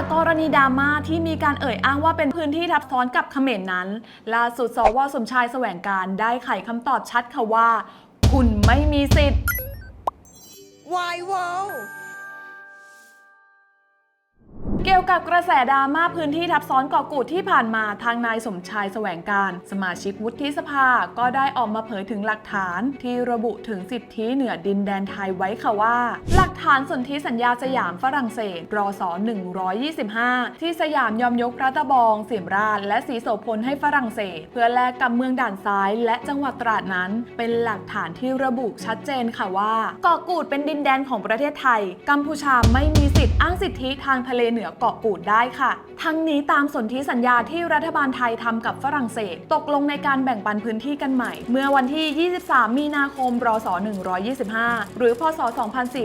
จากกรณีดราม่าที่มีการเอ่ยอ้างว่าเป็นพื้นที่ทับซ้อนกับเขมรนนั้นล่าสุดสวสมชายแสวงการได้ไขคำตอบชัดค่ะว่า คุณไม่มีสิทธิ์ Why wow เกี่ยวกับกระแสดราม่าพื้นที่ทับซ้อนเกาะกูดที่ผ่านมาทางนายสมชายแสวงการ สมาชิกวุฒิสภาก็ได้ออกมาเผยถึงหลักฐาน ที่ระบุถึงสิทธิเหนือดินแดนไทยไว้ค่ะว่า หลักฐานสนธิสัญญาสยามฝรั่งเศสรอศ125 ที่สยามยอมยกพระตะบองเสียมราช และสีโสพลให้ฝรั่งเศส เพื่อแลกกับเมืองด่านซ้าย และจังหวัดตราดนั้น เป็นหลักฐานที่ระบุชัดเจนค่ะว่าเกาะกูดเป็นดินแดนของประเทศไทย กัมพูชาไม่มีสิทธิ์อ้างสิทธิทางทะเลเหนือเกาะกูดได้ค่ะ ทั้งนี้ตามสนธิสัญญาที่รัฐบาลไทยทำกับฝรั่งเศส ตกลงในการแบ่งปันพื้นที่กันใหม่ เมื่อวันที่ 23 มีนาคมรศ125 หรือพศ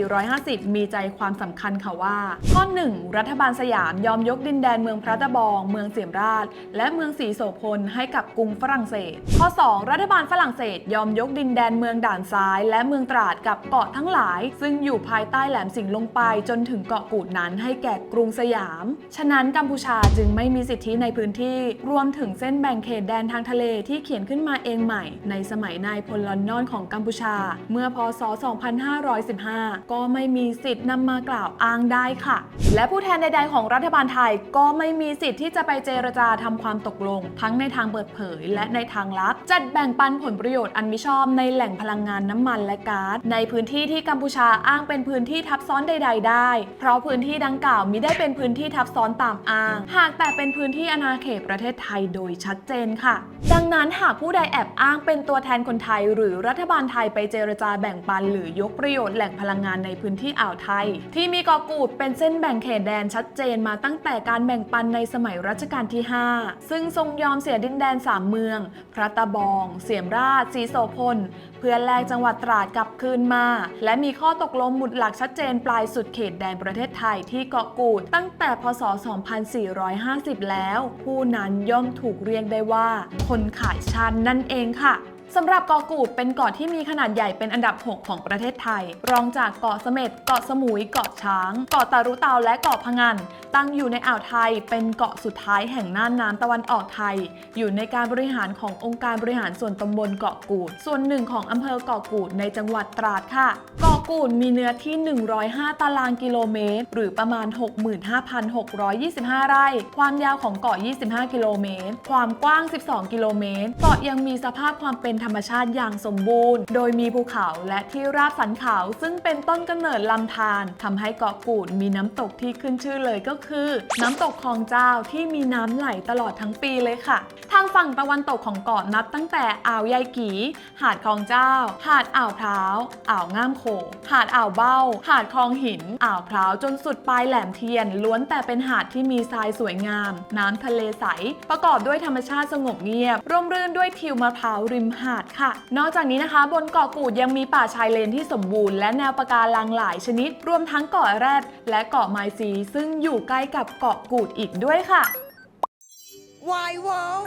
2450 มีใจความสำคัญค่ะว่า ข้อ 1 รัฐบาลสยามยอมยกดินแดนเมืองพระตะบอง เมืองเสียมราช และเมืองศรีโสพลให้กับกรุงฝรั่งเศส ข้อ 2 รัฐบาลฝรั่งเศสยอมยกดินแดนเมืองด่านซ้าย และเมืองตราดกับเกาะทั้งหลาย ซึ่งอยู่ภายใต้แหลมสิงห์ลงไปจนถึงเกาะกูดนั้นให้แก่กรุงสยามฉะนั้นกัมพูชาจึงไม่มีสิทธิในพื้นที่รวมถึงเส้นแบ่งเขตแดนทางทะเลที่เขียนขึ้นมาเองใหม่ ในสมัยนายพลลอนนอนของกัมพูชา เมื่อพศ 2515 ก็ไม่มีสิทธินำมากล่าวอ้างได้ค่ะ และผู้แทนใด ๆ ของรัฐบาลไทยก็ไม่มีสิทธิ์ที่จะไปเจรจาทำความตกลง ทั้งในทางเปิดเผย และในทางลับ จัดแบ่งปันผลประโยชน์อันมิชอบในแหล่งพลังงานน้ำมันและก๊าซในพื้นที่ที่กัมพูชาอ้างเป็นพื้นที่ทับซ้อนใด ๆ ได้ เพราะพื้นที่ดังกล่าวมิได้เป็นพื้นที่ทับซ้อนตามอ้าง หากแต่เป็นพื้นที่อาณาเขตประเทศไทยโดยชัดเจนค่ะ ดังนั้นหากผู้ใดแอบอ้างเป็นตัวแทนคนไทย หรือรัฐบาลไทยไปเจรจาแบ่งปัน หรือยกประโยชน์แหล่งพลังงานในพื้นที่อ่าวไทย ที่มีเกาะกูดเป็นเส้นแบ่งเขตแดนชัดเจนมาตั้งแต่การแบ่งปันในสมัยรัชกาลที่ 5 ซึ่งทรงยอมเสียดินแดนสามเมือง พระตะบอง เสียมราช สีโสพล เพื่อแลกจังหวัดตราดกลับคืนมา และมีข้อตกลงหมุดหลักชัดเจนปลายสุดเขตแดนประเทศไทยที่เกาะกูดตั้งแต่แต่พศ 2450 แล้ว ผู้นั้นย่อมถูกเรียกได้ว่า คนขายชันนั่นเองค่ะสำหรับเกาะกูดเป็นเกาะที่มีขนาดใหญ่เป็นอันดับ 6 ของประเทศไทย รองจากเกาะเสม็ด เกาะสมุย เกาะช้าง เกาะตารุเตาและเกาะพะงัน ตั้งอยู่ในอ่าวไทยเป็นเกาะสุดท้ายแห่งน่านน้ำตะวันออกไทย อยู่ในการบริหารขององค์การบริหารส่วนตำบลเกาะกูด ส่วนหนึ่งของอำเภอเกาะกูดในจังหวัดตราดค่ะ เกาะกูดมีเนื้อที่ 105 ตารางกิโลเมตร หรือประมาณ 65,625 ไร่ ความยาวของเกาะ 25 กิโลเมตร ความกว้าง 12 กิโลเมตร เกาะยังมีสภาพความเป็นธรรมชาติอย่างสมบูรณ์ โดยมีภูเขาและที่ราบสันเขาซึ่งเป็นต้นกำเนิดลำธารทำให้เกาะกูดมีน้ำตกที่ขึ้นชื่อเลยก็คือน้ำตกคลองเจ้าที่มีน้ำไหลตลอดทั้งปีเลยค่ะ ทางฝั่งตะวันตกของเกาะนับตั้งแต่อ่าวยายกี หาดคลองเจ้า หาดอ่าวพร้าว อ่าวง่ามโขงหาดอ่าวเบ้า หาดคลองหิน อ่าวพร้าวจนสุดปลายแหลมเทียน ล้วนแต่เป็นหาดที่มีทรายสวยงาม น้ำทะเลใส ประกอบด้วยธรรมชาติสงบเงียบ ร่มรื่นด้วยทิวมะพร้าวริมหาดค่ะ นอกจากนี้นะคะ บนเกาะกูดยังมีป่าชายเลนที่สมบูรณ์และแนวปะการังหลายชนิด รวมทั้งเกาะแรดและเกาะไมซีซึ่งอยู่ใกล้กับเกาะกูดอีกด้วยค่ะ Why wow